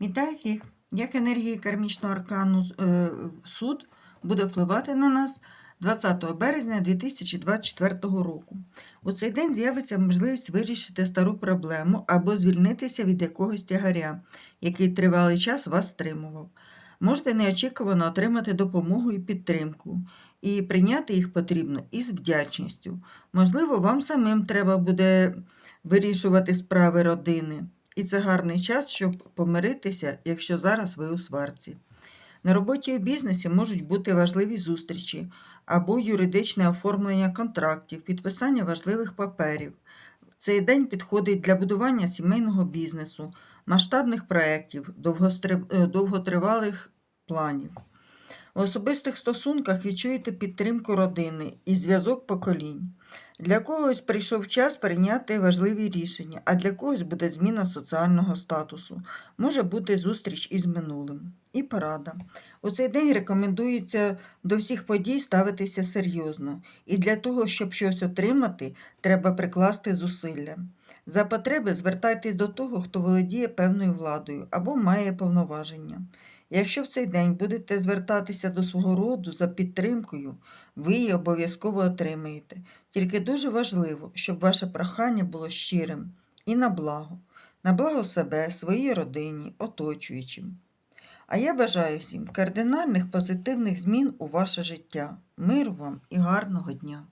Вітаю всіх! Як енергія кармічного аркану е, суд буде впливати на нас 20 березня 2024 року. У цей день з'явиться можливість вирішити стару проблему або звільнитися від якогось тягаря, який тривалий час вас стримував. Можете неочікувано отримати допомогу і підтримку, і прийняти їх потрібно із вдячністю. Можливо, вам самим треба буде вирішувати справи родини. І це гарний час, щоб помиритися, якщо зараз ви у сварці. На роботі і бізнесі можуть бути важливі зустрічі або юридичне оформлення контрактів, підписання важливих паперів. Цей день підходить для будування сімейного бізнесу, масштабних проєктів, е, довготривалих планів. У особистих стосунках відчуєте підтримку родини і зв'язок поколінь. Для когось прийшов час прийняти важливі рішення, а для когось буде зміна соціального статусу. Може бути зустріч із минулим. І порада. У цей день рекомендується до всіх подій ставитися серйозно, і для того, щоб щось отримати, треба прикласти зусилля. За потреби звертайтесь до того, хто володіє певною владою або має повноваження. Якщо в цей день будете звертатися до свого роду за підтримкою, ви її обов'язково отримаєте. Тільки дуже важливо, щоб ваше прохання було щирим і на благо, на благо себе, своїй родині, оточуючим. А я бажаю всім кардинальних позитивних змін у ваше життя. Миру вам і гарного дня!